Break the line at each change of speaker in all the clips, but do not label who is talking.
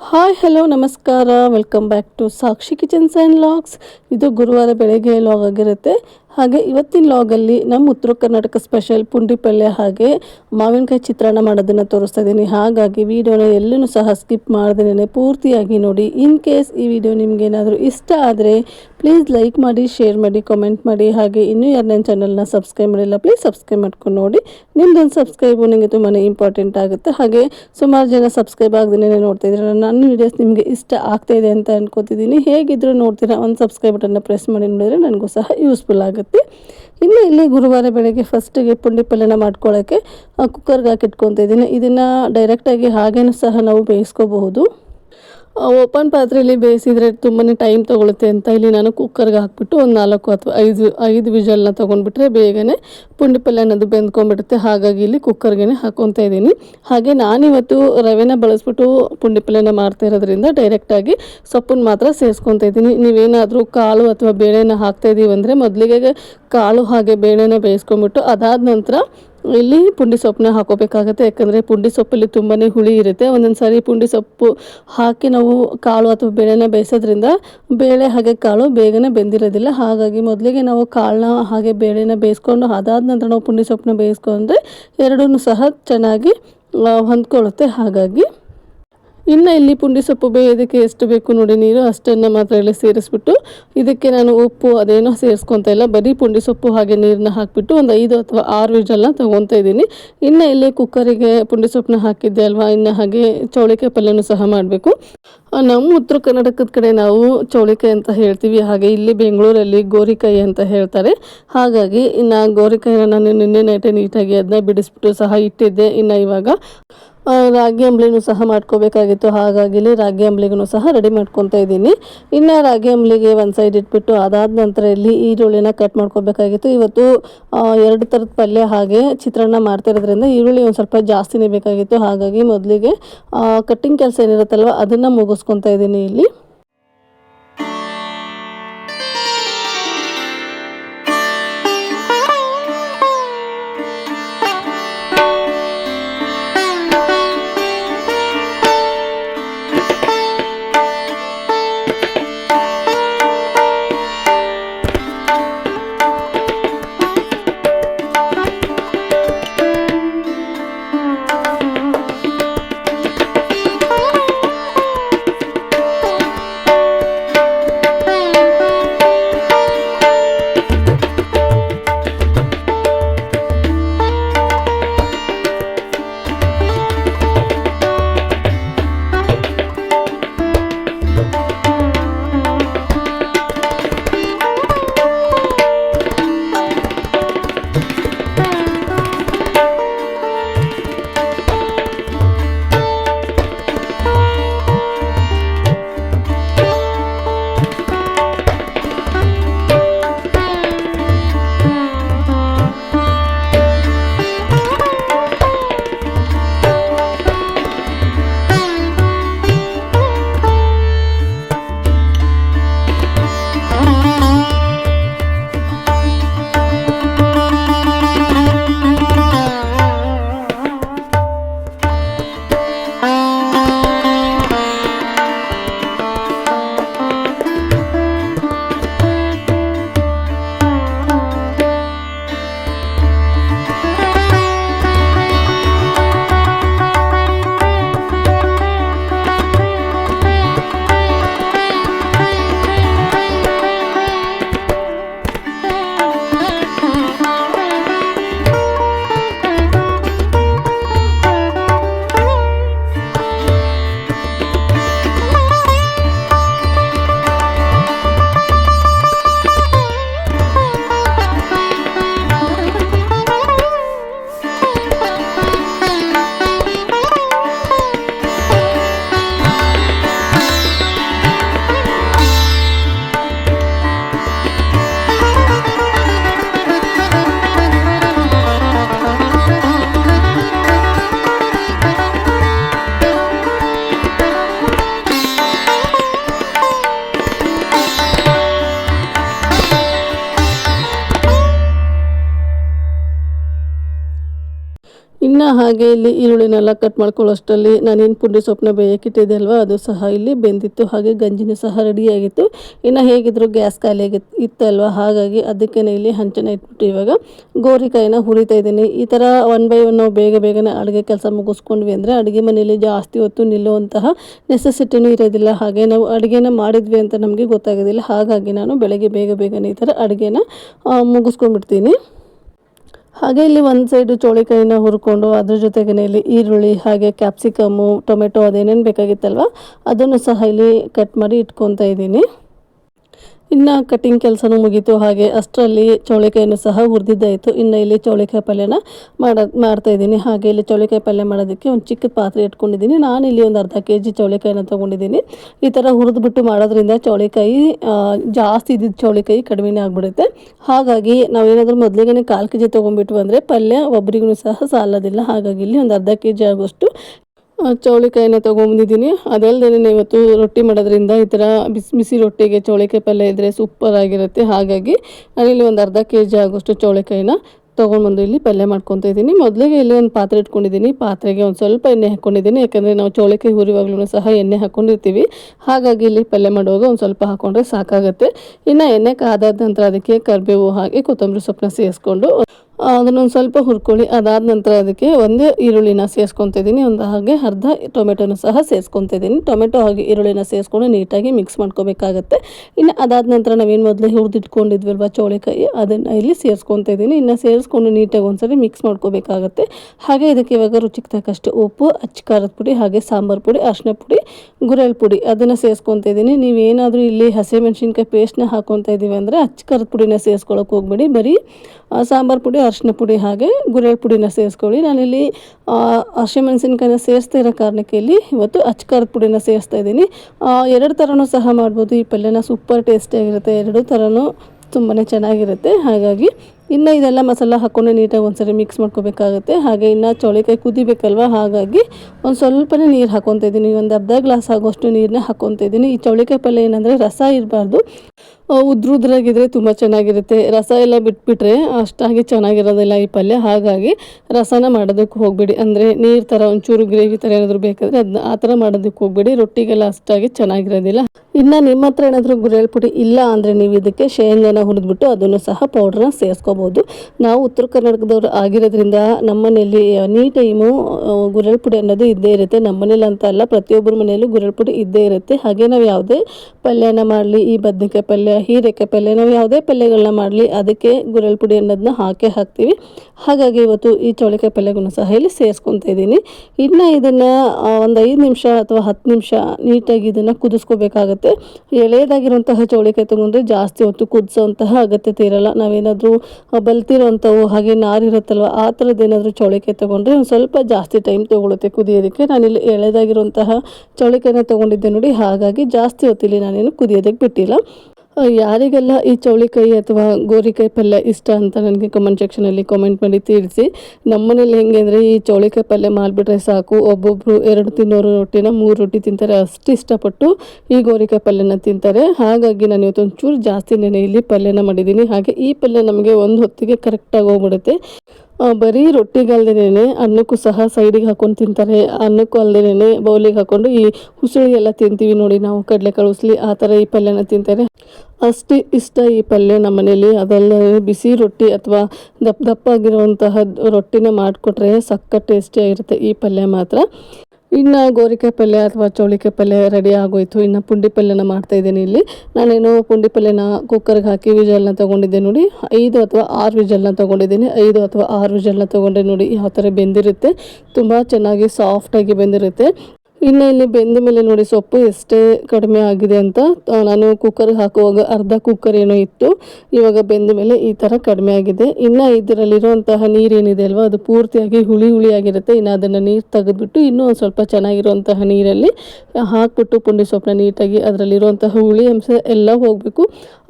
Hi, hello, ನಮಸ್ಕಾರ. Welcome back to Sakshi kitchens and vlogs. ಇದು ಗುರುವಾರ ಬೆಳಗ್ಗೆ ಲಾಗ್ ಆಗಿರುತ್ತೆ. ಹಾಗೆ ಇವತ್ತಿನ ಲಾಗಲ್ಲಿ ನಮ್ಮ ಉತ್ತರ ಕರ್ನಾಟಕ ಸ್ಪೆಷಲ್ ಪುಂಡಿ ಪಲ್ಯ ಹಾಗೆ ಮಾವಿನಕಾಯಿ ಚಿತ್ರಾನ್ನ ಮಾಡೋದನ್ನು ತೋರಿಸ್ತಾ ಇದ್ದೀನಿ. ಹಾಗಾಗಿ ವಿಡಿಯೋನ ಎಲ್ಲೂ ಸಹ ಸ್ಕಿಪ್ ಮಾಡ್ದೇನೆ ಪೂರ್ತಿಯಾಗಿ ನೋಡಿ. ಇನ್ ಕೇಸ್ ಈ ವಿಡಿಯೋ ನಿಮಗೇನಾದರೂ ಇಷ್ಟ ಆದರೆ ಪ್ಲೀಸ್ ಲೈಕ್ ಮಾಡಿ ಶೇರ್ ಮಾಡಿ ಕಾಮೆಂಟ್ ಮಾಡಿ. ಹಾಗೆ ಇನ್ನೂ ಯಾರು ನನ್ನ ಚಾನಲ್ನ ಸಬ್ಸ್ಕ್ರೈಬ್ ಮಾಡಿಲ್ಲ ಪ್ಲೀಸ್ ಸಬ್ಸ್ಕ್ರೈಬ್ ಮಾಡ್ಕೊಂಡು ನೋಡಿ. ನಿಮ್ದೊಂದು ಸಬ್ಸ್ಕ್ರೈಬು ನನಗೆ ತುಂಬಾ ಇಂಪಾರ್ಟೆಂಟ್ ಆಗುತ್ತೆ. ಹಾಗೆ ಸುಮಾರು ಜನ ಸಬ್ಸ್ಕ್ರೈಬ್ ಆಗದೇ ನೋಡ್ತಾ ಇದ್ದೀರ ನನ್ನ ವೀಡಿಯೋಸ್ ನಿಮಗೆ ಇಷ್ಟ ಆಗ್ತಾ ಇದೆ ಅಂತ ಅನ್ಕೋತಿದ್ದೀನಿ. ಹೇಗಿದ್ರು ನೋಡ್ತೀರಾ, ಒಂದು ಸಬ್ಸ್ಕ್ರೈಬ್ ಬಟನ್ನ ಪ್ರೆಸ್ ಮಾಡಿ ನೋಡಿದರೆ ನನಗೂ ಸಹ ಯೂಸ್ಫುಲ್ ಆಗುತ್ತೆ. ಇನ್ನು ಇಲ್ಲಿ ಗುರುವಾರ ಬೆಳಗ್ಗೆ ಫಸ್ಟಿಗೆ ಪುಂಡಿ ಪಲ್ಯನ ಮಾಡ್ಕೊಳ್ಳೋಕ್ಕೆ ಕುಕ್ಕರ್ಗೆ ಹಾಕಿಟ್ಕೊತಾ ಇದ್ದೀನಿ. ಇದನ್ನು ಡೈರೆಕ್ಟಾಗಿ ಹಾಗೇನೂ ಸಹ ನಾವು ಬೇಯಿಸ್ಕೋಬಹುದು. ಓಪನ್ ಪಾತ್ರೆಯಲ್ಲಿ ಬೇಯಿಸಿದರೆ ತುಂಬಾ ಟೈಮ್ ತೊಗೊಳುತ್ತೆ ಅಂತ ಇಲ್ಲಿ ನಾನು ಕುಕ್ಕರ್ಗೆ ಹಾಕ್ಬಿಟ್ಟು ಒಂದು ನಾಲ್ಕು ಅಥವಾ ಐದು ಐದು ವಿಜಲ್ನ ತೊಗೊಂಡ್ಬಿಟ್ರೆ ಬೇಗನೆ ಪುಂಡಿ ಪಲ್ಯ ಅನ್ನೋದು ಬೆಂದ್ಕೊಂಡ್ಬಿಡುತ್ತೆ. ಹಾಗಾಗಿ ಇಲ್ಲಿ ಕುಕ್ಕರ್ಗೆ ಹಾಕೊತಾ ಇದ್ದೀನಿ. ಹಾಗೆ ನಾನಿವತ್ತು ರವೆನ ಬಳಸ್ಬಿಟ್ಟು ಪುಂಡಿ ಪಲ್ಯನ ಮಾಡ್ತಾ ಇರೋದ್ರಿಂದ ಡೈರೆಕ್ಟಾಗಿ ಸೊಪ್ಪನ್ನು ಮಾತ್ರ ಸೇರಿಸ್ಕೊತಾ ಇದ್ದೀನಿ. ನೀವೇನಾದರೂ ಕಾಳು ಅಥವಾ ಬೇಳೆನ ಹಾಕ್ತಾ ಇದ್ದೀವಿ ಅಂದರೆ ಮೊದಲಿಗೆ ಕಾಳು ಹಾಗೆ ಬೇಳೆನ ಬೇಯಿಸ್ಕೊಂಬಿಟ್ಟು ಅದಾದ ನಂತರ ಇಲ್ಲಿ ಪುಂಡಿ ಸೊಪ್ಪನ್ನ ಹಾಕೋಬೇಕಾಗತ್ತೆ. ಯಾಕಂದರೆ ಪುಂಡಿ ಸೊಪ್ಪಲ್ಲಿ ತುಂಬಾ ಹುಳಿ ಇರುತ್ತೆ. ಒಂದೊಂದು ಸಾರಿ ಪುಂಡಿ ಸೊಪ್ಪು ಹಾಕಿ ನಾವು ಕಾಳು ಅಥವಾ ಬೇಳೆನ ಬೇಯಿಸೋದ್ರಿಂದ ಬೇಳೆ ಹಾಗೆ ಕಾಳು ಬೇಗನೆ ಬೆಂದಿರೋದಿಲ್ಲ. ಹಾಗಾಗಿ ಮೊದಲಿಗೆ ನಾವು ಕಾಳನ್ನ ಹಾಗೆ ಬೇಳೆನ ಬೇಯಿಸ್ಕೊಂಡು ಅದಾದ ನಂತರ ನಾವು ಪುಂಡಿ ಸೊಪ್ಪನ್ನ ಬೇಯಿಸ್ಕೊಂಡ್ರೆ ಎರಡೂ ಸಹ ಚೆನ್ನಾಗಿ ಹೊಂದ್ಕೊಳ್ಳುತ್ತೆ. ಹಾಗಾಗಿ ಇನ್ನು ಇಲ್ಲಿ ಪುಂಡಿ ಸೊಪ್ಪು ಬೇಯೋದಕ್ಕೆ ಎಷ್ಟು ಬೇಕು ನೋಡಿ ನೀರು ಅಷ್ಟನ್ನು ಮಾತ್ರ ಇಲ್ಲಿ ಸೇರಿಸ್ಬಿಟ್ಟು ಇದಕ್ಕೆ ನಾನು ಉಪ್ಪು ಅದೇನೋ ಸೇರಿಸ್ಕೊತಾ ಇಲ್ಲ ಬರೀ ಪುಂಡಿ ಸೊಪ್ಪು ಹಾಗೆ ನೀರನ್ನ ಹಾಕಿಬಿಟ್ಟು ಒಂದು ಐದು ಅಥವಾ ಆರು ವಿಜಲ್ನ ತೊಗೊತಾ ಇದ್ದೀನಿ. ಇನ್ನು ಇಲ್ಲಿ ಕುಕ್ಕರಿಗೆ ಪುಂಡಿ ಸೊಪ್ಪನ್ನ ಹಾಕಿದ್ದೆ ಅಲ್ವಾ, ಇನ್ನು ಹಾಗೆ ಚೌಳಿಕಾಯಿ ಪಲ್ಯನೂ ಸಹ ಮಾಡಬೇಕು. ನಮ್ಮ ಉತ್ತರ ಕರ್ನಾಟಕದ ಕಡೆ ನಾವು ಚೌಳಿಕಾಯಿ ಅಂತ ಹೇಳ್ತೀವಿ, ಹಾಗೆ ಇಲ್ಲಿ ಬೆಂಗಳೂರಲ್ಲಿ ಗೋರಿಕಾಯಿ ಅಂತ ಹೇಳ್ತಾರೆ. ಹಾಗಾಗಿ ಇನ್ನು ಗೋರಿಕಾಯಿನ ನಾನು ನಿನ್ನೆ ನೈಟೆ ನೀಟಾಗಿ ಅದನ್ನ ಬಿಡಿಸ್ಬಿಟ್ಟು ಸಹ ಇಟ್ಟಿದ್ದೆ, ಇನ್ನು ಇವಾಗ. ರಾಗಿ ಅಂಬ್ಲಿನೂ ಸಹ ಮಾಡ್ಕೋಬೇಕಾಗಿತ್ತು. ಹಾಗಾಗಿ ರಾಗಿ ಅಂಬ್ಲಿಗೂ ಸಹ ರೆಡಿ ಮಾಡ್ಕೊತಾ ಇದ್ದೀನಿ. ಇನ್ನು ರಾಗಿ ಅಂಬ್ಲಿಗೆ ಒಂದು ಸೈಡ್ ಇಟ್ಬಿಟ್ಟು ಅದಾದ ನಂತರ ಇಲ್ಲಿ ಈರುಳ್ಳಿನ ಕಟ್ ಮಾಡ್ಕೋಬೇಕಾಗಿತ್ತು ಇವತ್ತು ಎರಡು ಥರದ ಪಲ್ಯ ಹಾಗೆ ಚಿತ್ರಾನ್ನ ಮಾಡ್ತಿರೋದ್ರಿಂದ ಈರುಳ್ಳಿ ಒಂದು ಸ್ವಲ್ಪ ಜಾಸ್ತಿನೇ ಬೇಕಾಗಿತ್ತು. ಹಾಗಾಗಿ ಮೊದಲಿಗೆ ಕಟ್ಟಿಂಗ್ ಕೆಲಸ ಏನಿರುತ್ತಲ್ವ ಅದನ್ನು ಮುಗಿಸ್ಕೊತಾ ಇದ್ದೀನಿ ಇಲ್ಲಿ. ಈರುಳ್ಳಿನೆಲ್ಲ ಕಟ್ ಮಾಡ್ಕೊಳ್ಳೋಷ್ಟರಲ್ಲಿ ನಾನೇನು ಪುಂಡಿ ಸೊಪ್ಪನ್ನ ಬೇಯಕ್ಕಿಟ್ಟಿದ್ದೆ ಅಲ್ವಾ? ಅದು ಸಹ ಇಲ್ಲಿ ಬೆಂದಿತ್ತು. ಹಾಗೆ ಗಂಜಿನ ಸಹ ರೆಡಿಯಾಗಿತ್ತು. ಇನ್ನು ಹೇಗಿದ್ರು ಗ್ಯಾಸ್ ಖಾಲಿಯಾಗಿ ಇತ್ತಲ್ವ ಹಾಗಾಗಿ ಅದಕ್ಕೆ ಇಲ್ಲಿ ಹಂಚನ ಇಟ್ಬಿಟ್ಟು ಇವಾಗ ಗೋರಿಕಾಯಿನ ಹುರಿತಾ ಇದ್ದೀನಿ. ಈ ಥರ ಒನ್ ಬೈ ಒನ್ ನಾವು ಬೇಗ ಬೇಗನೆ ಅಡುಗೆ ಕೆಲಸ ಮುಗಿಸ್ಕೊಂಡ್ವಿ ಅಂದರೆ ಅಡುಗೆ ಮನೆಯಲ್ಲಿ ಜಾಸ್ತಿ ಹೊತ್ತು ನಿಲ್ಲುವಂತಹ ನೆಸೆಸಿಟಿನೂ ಇರೋದಿಲ್ಲ. ಹಾಗೆ ನಾವು ಅಡುಗೆನ ಮಾಡಿದ್ವಿ ಅಂತ ನಮಗೆ ಗೊತ್ತಾಗೋದಿಲ್ಲ. ಹಾಗಾಗಿ ನಾನು ಬೆಳಗ್ಗೆ ಬೇಗ ಬೇಗನೆ ಈ ಥರ ಅಡುಗೆನ ಮುಗಿಸ್ಕೊಂಡ್ಬಿಡ್ತೀನಿ. ಹಾಗೆ ಇಲ್ಲಿ ಒಂದು ಸೈಡು ಚೋಳಿಕಾಯಿನ ಹುರ್ಕೊಂಡು ಅದ್ರ ಜೊತೆಗೇ ಇಲ್ಲಿ ಈರುಳ್ಳಿ, ಹಾಗೆ ಕ್ಯಾಪ್ಸಿಕಮ್ಮು ಟೊಮೆಟೊ ಅದೇನೇನು ಬೇಕಾಗಿತ್ತಲ್ವ, ಅದನ್ನು ಸಹ ಇಲ್ಲಿ ಕಟ್ ಮಾಡಿ ಇಟ್ಕೊತಾ ಇದ್ದೀನಿ. ಇನ್ನು ಕಟಿಂಗ್ ಕೆಲಸನೂ ಮುಗೀತು. ಹಾಗೆ ಅಷ್ಟರಲ್ಲಿ ಚೌಳಿಕಾಯನ್ನು ಸಹ ಹುರಿದಿದ್ದಾಯಿತು. ಇನ್ನು ಇಲ್ಲಿ ಚೌಳಿಕಾಯಿ ಪಲ್ಯನ ಮಾಡ, ಮಾಡ್ತಾ ಇದ್ದೀನಿ. ಹಾಗೆ ಇಲ್ಲಿ ಚೌಳಿಕಾಯಿ ಪಲ್ಯ ಮಾಡೋದಕ್ಕೆ ಒಂದು ಚಿಕ್ಕ ಪಾತ್ರೆ ಇಟ್ಕೊಂಡಿದ್ದೀನಿ. ನಾನು ಇಲ್ಲಿ ಒಂದು ಅರ್ಧ ಕೆ ಜಿ ಚೌಳಿಕಾಯಿನ ತೊಗೊಂಡಿದ್ದೀನಿ. ಈ ಥರ ಹುರಿದ್ಬಿಟ್ಟು ಮಾಡೋದ್ರಿಂದ ಚೌಳಿಕಾಯಿ ಜಾಸ್ತಿ ಇದ್ದಿದ್ದ ಚೌಳಿಕಾಯಿ ಕಡಿಮೆನೇ ಆಗಿಬಿಡುತ್ತೆ. ಹಾಗಾಗಿ ನಾವೇನಾದರೂ ಮೊದಲಿಗೆ ಕಾಲು ಕೆ ಜಿ ತೊಗೊಂಡ್ಬಿಟ್ಟು ಅಂದರೆ ಪಲ್ಯ ಒಬ್ರಿಗೂ ಸಹ ಸಾಲೋದಿಲ್ಲ. ಹಾಗಾಗಿ ಇಲ್ಲಿ ಒಂದು ಅರ್ಧ ಕೆ ಜಿ ಆಗೋಷ್ಟು ಚೌಳಿಕಾಯಿನ ತೊಗೊಂಬಂದಿದ್ದೀನಿ. ಅದಲ್ಲದೆ ಇವತ್ತು ರೊಟ್ಟಿ ಮಾಡೋದ್ರಿಂದ ಈ ಥರ ಬಿಸಿ ಬಿಸಿ ರೊಟ್ಟಿಗೆ ಚೌಳಿಕಾಯಿ ಪಲ್ಯ ಇದ್ದರೆ ಸೂಪರ್ ಆಗಿರುತ್ತೆ. ಹಾಗಾಗಿ ನಾನಿಲ್ಲಿ ಒಂದು ಅರ್ಧ ಕೆ ಜಿ ಆಗೋಷ್ಟು ಚೌಳಿಕಾಯಿನ ತೊಗೊಂಡ್ಬಂದು ಇಲ್ಲಿ ಪಲ್ಯ ಮಾಡ್ಕೊತ ಇದ್ದೀನಿ. ಮೊದಲಿಗೆ ಇಲ್ಲಿ ಒಂದು ಪಾತ್ರೆ ಇಟ್ಕೊಂಡಿದ್ದೀನಿ. ಪಾತ್ರೆಗೆ ಒಂದು ಸ್ವಲ್ಪ ಎಣ್ಣೆ ಹಾಕ್ಕೊಂಡಿದ್ದೀನಿ ಯಾಕಂದರೆ ನಾವು ಚೌಳಿಕಾಯಿ ಹುರಿವಾಗ್ಲೂ ಸಹ ಎಣ್ಣೆ ಹಾಕ್ಕೊಂಡಿರ್ತೀವಿ ಹಾಗಾಗಿ ಇಲ್ಲಿ ಪಲ್ಯ ಮಾಡುವಾಗ ಒಂದು ಸ್ವಲ್ಪ ಹಾಕ್ಕೊಂಡ್ರೆ ಸಾಕಾಗುತ್ತೆ. ಇನ್ನು ಎಣ್ಣೆ ಕಾದಾದ ನಂತರ ಅದಕ್ಕೆ ಕರಿಬೇವು ಹಾಕಿ ಕೊತ್ತಂಬರಿ ಸೊಪ್ಪನ್ನ ಸೇರಿಸ್ಕೊಂಡು ಅದನ್ನೊಂದು ಸ್ವಲ್ಪ ಹುರ್ಕೊಳ್ಳಿ. ಅದಾದ ನಂತರ ಅದಕ್ಕೆ ಒಂದು ಈರುಳ್ಳಿನ ಸೇರಿಸ್ಕೊತಿದ್ದೀನಿ ಒಂದು ಹಾಗೆ ಅರ್ಧ ಟೊಮೆಟೊನ ಸಹ ಸೇರಿಸ್ಕೊತಿದ್ದೀನಿ ಟೊಮೆಟೊ ಹಾಗೆ ಈರುಳ್ಳಿನ ಸೇರಿಸ್ಕೊಂಡು ನೀಟಾಗಿ ಮಿಕ್ಸ್ ಮಾಡ್ಕೋಬೇಕಾಗತ್ತೆ. ಇನ್ನು ಅದಾದ ನಂತರ ನಾವೇನು ಮೊದಲು ಹುರಿದಿಟ್ಕೊಂಡಿದ್ವಲ್ವ ಚೋಳೆಕಾಯಿ, ಅದನ್ನು ಇಲ್ಲಿ ಸೇರಿಸ್ಕೊತಿದ್ದೀನಿ. ಇನ್ನು ಸೇರಿಸ್ಕೊಂಡು ನೀಟಾಗಿ ಒಂದ್ಸರಿ ಮಿಕ್ಸ್ ಮಾಡ್ಕೋಬೇಕಾಗತ್ತೆ. ಹಾಗೆ ಇದಕ್ಕೆ ಇವಾಗ ರುಚಿಗೆ ತಕ್ಕಷ್ಟು ಉಪ್ಪು, ಅಚ್ಚ ಖಾರದ ಪುಡಿ, ಹಾಗೆ ಸಾಂಬಾರು ಪುಡಿ, ಅರಿಶಿನ ಪುಡಿ ಗುರೆಳ್ ಪುಡಿ ಅದನ್ನು ಸೇರಿಸ್ಕೊತಿದ್ದೀನಿ ನೀವೇನಾದರೂ ಇಲ್ಲಿ ಹಸಿಮೆಣ್ಸಿನ್ಕಾಯಿ ಪೇಸ್ಟ್ನ ಹಾಕೊತ ಇದ್ದೀವಿ ಅಂದರೆ ಅಚ್ಚ ಖಾರದ ಪುಡಿನ ಸೇರಿಸ್ಕೊಳಕ್ಕೆ ಹೋಗ್ಬೇಡಿ. ಬರೀ ಸಾಂಬಾರು ಪುಡಿ ಅರಿಶಿನ ಪುಡಿ ಹಾಗೆ ಗುರೆಳ್ ಪುಡಿನ ಸೇರಿಸ್ಕೊಳ್ಳಿ. ನಾನಿಲ್ಲಿ ಹಸಿಮೆಣಸಿನ್ಕಾಯಿನ ಸೇರಿಸ್ತಾ ಇರೋ ಕಾರಣಕ್ಕೆ ಇಲ್ಲಿ ಇವತ್ತು ಅಚ್ಕಾರದ ಪುಡಿನ ಸೇರಿಸ್ತಾ ಇದ್ದೀನಿ. ಎರಡು ಥರನೂ ಸಹ ಮಾಡ್ಬೋದು. ಈ ಪಲ್ಯನ ಸೂಪರ್ ಟೇಸ್ಟಿಯಾಗಿರುತ್ತೆ ಎರಡು ಥರನೂ ತುಂಬಾ ಚೆನ್ನಾಗಿರುತ್ತೆ. ಹಾಗಾಗಿ ಇನ್ನು ಇದೆಲ್ಲ ಮಸಾಲ ಹಾಕ್ಕೊಂಡು ನೀಟಾಗಿ ಒಂದ್ಸರಿ ಮಿಕ್ಸ್ ಮಾಡ್ಕೋಬೇಕಾಗುತ್ತೆ. ಹಾಗೆ ಇನ್ನು ಚೌಳಿಕಾಯಿ ಕುದಿಬೇಕಲ್ವ? ಹಾಗಾಗಿ ಒಂದು ಸ್ವಲ್ಪನೇ ನೀರು ಹಾಕೊತ ಇದ್ದೀನಿ. ಒಂದು ಅರ್ಧ ಗ್ಲಾಸ್ ಆಗೋಷ್ಟು ನೀರನ್ನ ಹಾಕೊತಾ ಇದ್ದೀನಿ. ಈ ಚೌಳಿಕಾಯಿ ಪಲ್ಯ ಏನಂದರೆ ರಸ ಇರಬಾರ್ದು. ಉದ್ರುದ್ರಾಗಿದ್ರೆ ತುಂಬ ಚೆನ್ನಾಗಿರುತ್ತೆ. ರಸ ಎಲ್ಲ ಬಿಟ್ಬಿಟ್ರೆ ಅಷ್ಟಾಗಿ ಚೆನ್ನಾಗಿರೋದಿಲ್ಲ ಈ ಪಲ್ಯ. ಹಾಗಾಗಿ ರಸನ ಮಾಡೋದಕ್ಕೆ ಹೋಗಬೇಡಿ. ಅಂದರೆ ನೀರು ಥರ ಒಂಚೂರು ಗ್ರೇವಿ ಥರ ಏನಾದರೂ ಬೇಕಾದರೆ ಅದನ್ನ ಆ ಥರ ಮಾಡೋದಕ್ಕೆ ಹೋಗಬೇಡಿ. ರೊಟ್ಟಿಗೆಲ್ಲ ಅಷ್ಟಾಗಿ ಚೆನ್ನಾಗಿರೋದಿಲ್ಲ. ಇನ್ನು ನಿಮ್ಮ ಹತ್ರ ಏನಾದರೂ ಗುರೆಳ್ ಪುಡಿ ಇಲ್ಲ ಅಂದರೆ ನೀವು ಇದಕ್ಕೆ ಶೇಂಗಾನ ಹುರಿದ್ಬಿಟ್ಟು ಅದನ್ನು ಸಹ ಪೌಡ್ರನ್ನ ಸೇರಿಸ್ಕೋಬೋದು. ನಾವು ಉತ್ತರ ಕರ್ನಾಟಕದವರು ಆಗಿರೋದ್ರಿಂದ ನಮ್ಮನೇಲಿ ನೀ ಟೈಮು ಗುರೆಳ್ ಪುಡಿ ಅನ್ನೋದು ಇದ್ದೇ ಇರುತ್ತೆ. ನಮ್ಮನೇಲಿ ಅಂತ ಅಲ್ಲ, ಪ್ರತಿಯೊಬ್ಬರ ಮನೆಯಲ್ಲೂ ಗುರೆಳ್ ಪುಡಿ ಇದ್ದೇ ಇರುತ್ತೆ. ಹಾಗೆ ನಾವು ಯಾವುದೇ ಪಲ್ಯನ ಮಾಡಲಿ, ಈ ಬದನೆಕಾಯಿ ಪಲ್ಯ ಹೀರೆಕಾಯಿ ಪಲ್ಯ, ನಾವು ಯಾವುದೇ ಪಲ್ಯಗಳನ್ನ ಮಾಡಲಿ, ಅದಕ್ಕೆ ಗುರೆಳ್ ಪುಡಿ ಅನ್ನೋದನ್ನ ಹಾಕೇ ಹಾಕ್ತೀವಿ. ಹಾಗಾಗಿ ಇವತ್ತು ಈ ಚೌಳಿಕಾಯಿ ಪಲ್ಯಗಳನ್ನ ಸಹ ಇಲ್ಲಿ ಸೇರಿಸ್ಕೊತಾ ಇದ್ದೀನಿ. ಇನ್ನು ಇದನ್ನು ಒಂದು ಐದು ನಿಮಿಷ ಅಥವಾ ಹತ್ತು ನಿಮಿಷ ನೀಟಾಗಿ ಇದನ್ನು ಕುದಿಸ್ಕೋಬೇಕಾಗತ್ತೆ. ಎಳೆಯದಾಗಿರುವಂತಹ ಚೌಳಿಕಾಯಿ ತೊಗೊಂಡ್ರೆ ಜಾಸ್ತಿ ಹೊತ್ತು ಕುದಿಸೋಂತಹ ಅಗತ್ಯತೆ ಇರಲ್ಲ. ನಾವೇನಾದರೂ ಬಲ್ತಿರೋಂಥವು ಹಾಗೆ ನಾರಿರುತ್ತಲ್ವ, ಆ ಥರದ್ದು ಏನಾದರೂ ಚೌಳಿಕಾಯಿ ತೊಗೊಂಡ್ರೆ ಒಂದು ಸ್ವಲ್ಪ ಜಾಸ್ತಿ ಟೈಮ್ ತೊಗೊಳುತ್ತೆ ಕುದಿಯೋದಕ್ಕೆ. ನಾನಿಲ್ಲಿ ಎಳೆದಾಗಿರುವಂತಹ ಚೌಳಿಕಾಯಿನ ತೊಗೊಂಡಿದ್ದೆ ನೋಡಿ, ಹಾಗಾಗಿ ಜಾಸ್ತಿ ಹೊತ್ತಿಲ್ಲಿ ನಾನೇನು ಕುದಿಯೋದಕ್ಕೆ ಬಿಟ್ಟಿಲ್ಲ. ಯಾರಿಗೆಲ್ಲ ಈ ಚೌಳಿಕಾಯಿ ಅಥವಾ ಗೋರಿಕಾಯಿ ಪಲ್ಯ ಇಷ್ಟ ಅಂತ ನನಗೆ ಕಮೆಂಟ್ ಸೆಕ್ಷನಲ್ಲಿ ಕಮೆಂಟ್ ಮಾಡಿ ತಿಳಿಸಿ. ನಮ್ಮನೇಲಿ ಹೆಂಗೆ ಅಂದರೆ ಈ ಚೌಳಿಕಾಯಿ ಪಲ್ಯ ಮಾಡಿಬಿಟ್ರೆ ಸಾಕು. ಒಬ್ಬೊಬ್ಬರು ಎರಡು ತಿನ್ನೋರು ರೊಟ್ಟಿನ ಮೂರು ರೊಟ್ಟಿ ತಿಂತಾರೆ. ಅಷ್ಟು ಇಷ್ಟಪಟ್ಟು ಈ ಗೋರಿಕಾಯಿ ಪಲ್ಯನ ತಿಂತಾರೆ. ಹಾಗಾಗಿ ನಾನು ಇವತ್ತು ಒಂಚೂರು ಜಾಸ್ತಿ ಇಲ್ಲಿ ಪಲ್ಯನ ಮಾಡಿದ್ದೀನಿ. ಹಾಗೆ ಈ ಪಲ್ಯ ನಮಗೆ ಒಂದು ಹೊತ್ತಿಗೆ ಕರೆಕ್ಟಾಗಿ ಹೋಗ್ಬಿಡುತ್ತೆ. ಬರೀ ರೊಟ್ಟಿಗಲ್ದೇನೆ ಅನ್ನಕ್ಕೂ ಸಹ ಸೈಡಿಗೆ ಹಾಕೊಂಡು ತಿಂತಾರೆ, ಅನ್ನಕ್ಕೂ ಅಲ್ದೇನೆ ಬೌಲಿಗೆ ಹಾಕೊಂಡು ಈ ಹುಸುಳಿ ಎಲ್ಲ ತಿಂತೀವಿ ನೋಡಿ ನಾವು ಕಡಲೆಕಾಳು ಉಸ್ಲಿ ಆ ಥರ ಈ ಪಲ್ಯನ ತಿಂತಾರೆ. ಅಷ್ಟು ಇಷ್ಟ ಈ ಪಲ್ಯ ನಮ್ಮ ಮನೇಲಿ ಅದಲ್ಲದೆ ಬಿಸಿ ರೊಟ್ಟಿ ಅಥವಾ ದಪ್ಪ ದಪ್ಪ ಆಗಿರುವಂತಹ ರೊಟ್ಟಿನ ಮಾಡಿಕೊಟ್ರೆ ಸಕ್ಕ ಟೇಸ್ಟಿಯಾಗಿರುತ್ತೆ ಈ ಪಲ್ಯ ಮಾತ್ರ. ಇನ್ನು ಗೋರಿಕಾಯಿ ಪಲ್ಯ ಅಥವಾ ಚೌಳಿಕಾಯಿ ಪಲ್ಯ ರೆಡಿ ಆಗೋಯ್ತು. ಇನ್ನು ಪುಂಡಿ ಪಲ್ಯನ ಮಾಡ್ತಾ ಇದ್ದೀನಿ ಇಲ್ಲಿ. ನಾನೇನು ಪುಂಡಿ ಪಲ್ಯನ ಕುಕ್ಕರ್ಗೆ ಹಾಕಿ ವಿಜಲ್ನ ತೊಗೊಂಡಿದ್ದೆ ನೋಡಿ. ಐದು ಅಥವಾ ಆರು ವಿಜಲ್ನ ತೊಗೊಂಡಿದ್ದೀನಿ. ಐದು ಅಥವಾ ಆರು ವಿಜಲ್ನ ತೊಗೊಂಡೆ ನೋಡಿ. ಯಾವ ಥರ ಬೆಂದಿರುತ್ತೆ. ತುಂಬ ಚೆನ್ನಾಗಿ ಸಾಫ್ಟಾಗಿ ಬೆಂದಿರುತ್ತೆ. ಇನ್ನು ಇಲ್ಲಿ ಬೆಂದ ಮೇಲೆ ನೋಡಿ ಸೊಪ್ಪು ಎಷ್ಟೇ ಕಡಿಮೆ ಆಗಿದೆ ಅಂತ ನಾನು ಕುಕ್ಕರ್ ಹಾಕುವಾಗ ಅರ್ಧ ಕುಕ್ಕರ್ ಏನೋ ಇತ್ತು, ಇವಾಗ ಬೆಂದ ಮೇಲೆ ಈ ಥರ ಕಡಿಮೆ ಆಗಿದೆ. ಇನ್ನು ಇದರಲ್ಲಿರುವಂತಹ ನೀರೇನಿದೆ ಅಲ್ವಾ, ಅದು ಪೂರ್ತಿಯಾಗಿ ಹುಳಿ ಹುಳಿಯಾಗಿರುತ್ತೆ, ಇನ್ನು ಅದನ್ನು ನೀರು ತೆಗೆದುಬಿಟ್ಟು ಇನ್ನೂ ಒಂದು ಸ್ವಲ್ಪ ಚೆನ್ನಾಗಿರುವಂತಹ ನೀರಲ್ಲಿ ಹಾಕ್ಬಿಟ್ಟು ಪುಂಡಿ ಸೊಪ್ಪನ್ನ ನೀಟಾಗಿ ಅದರಲ್ಲಿರುವಂತಹ ಹುಳಿ ಅಂಶ ಎಲ್ಲ ಹೋಗಬೇಕು.